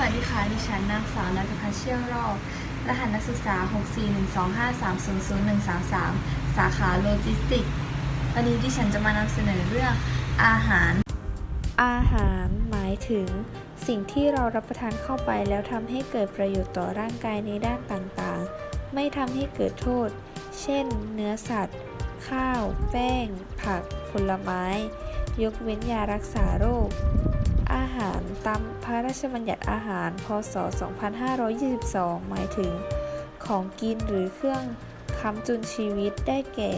วัสดีค่ะ ดิฉันนางสาวนัทพัชเชี่ยวรอบ รหัสนักศึกษา 64125300133 สาขาโลจิสติกส์วันนี้ดิฉันจะมานำเสนอเรื่องอาหาร อาหารหมายถึง สิ่งที่เรารับประทานเข้าไปแล้วทำให้เกิดประโยชน์ต่อร่างกายในด้านต่างๆ ไม่ทำให้เกิดโทษ เช่น เนื้อสัตว์ ข้าว แป้ง ผัก ผลไม้ ยกเว้นยารักษาโรค ตามพระราชบัญญัติอาหาร พศ 2522 หมายถึง ของกินหรือเครื่องค้ำจุนชีวิตได้แก่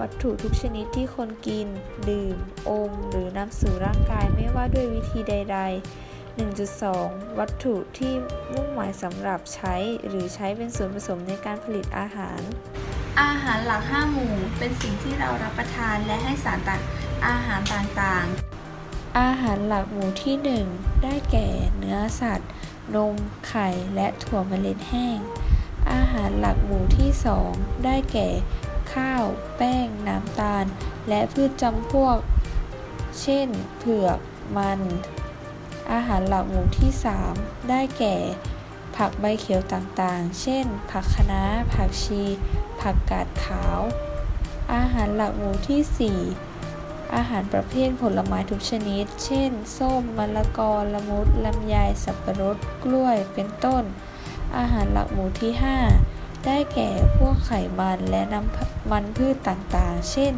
วัตถุทุกชนิดที่คนกิน ดื่ม อม หรือนำสู่ร่างกายไม่ว่าด้วยวิธีใด ๆ1.2 วัตถุที่มุ่งหมายสำหรับใช้หรือใช้เป็นส่วนผสมในการผลิตอาหาร อาหารหลัก 5 หมู่ เป็นสิ่งที่เรารับประทานและให้สารต่างอาหารต่างๆ อาหารหลักหมู่ที่ 1 ได้แก่เนื้อสัตว์ นม ไข่ และถั่วเมล็ดแห้ง อาหารหลักหมู่ที่ 2 ได้แก่ ข้าว แป้ง น้ำตาล และพืชจำพวก เช่น เผือก มัน อาหารหลักหมู่ที่ 3 ได้แก่ ผักใบเขียวต่างๆ เช่น ผักคะน้า ผักชี ผักกาดขาว อาหารหลักหมู่ที่ 4 อาหารประเภทผลไม้ทุกชนิด เช่น ส้ม มะละกอ ละมุด ลำไย สับปะรด กล้วย เป็นต้น อาหารหลักหมู่ที่ 5 ได้แก่พวกไขมันและน้ำมันพืชต่างๆ เช่น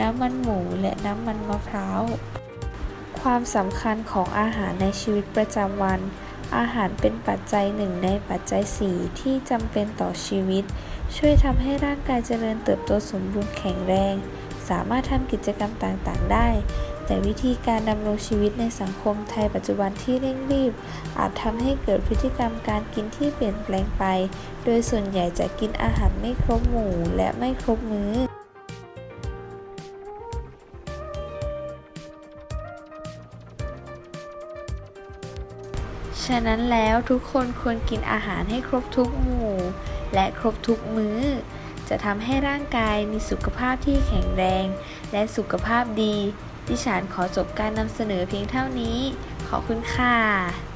น้ำมันหมูและน้ำมันมะพร้าว ความสำคัญของอาหารในชีวิตประจำวัน อาหารเป็นปัจจัยหนึ่งในปัจจัย 4 ที่จำเป็นต่อชีวิต ช่วยทำให้ร่างกายเจริญเติบโตสมบูรณ์แข็งแรง สามารถทำกิจกรรมต่างๆ ได้ แต่วิธีการดำรงชีวิตในสังคมไทยปัจจุบันที่เร่งรีบ อาจทำให้เกิดพฤติกรรมการกินที่เปลี่ยนแปลงไป โดยส่วนใหญ่จะกินอาหารไม่ครบหมู่และไม่ครบมื้อฉะนั้นแล้วทุกคนควรกินอาหารให้ครบทุกหมู่ และครบทุกมื้อ จะทำให้ร่างกายมีสุขภาพที่แข็งแรง และสุขภาพดี ดิฉันขอจบการนำเสนอเพียงเท่านี้ ขอบคุณค่ะ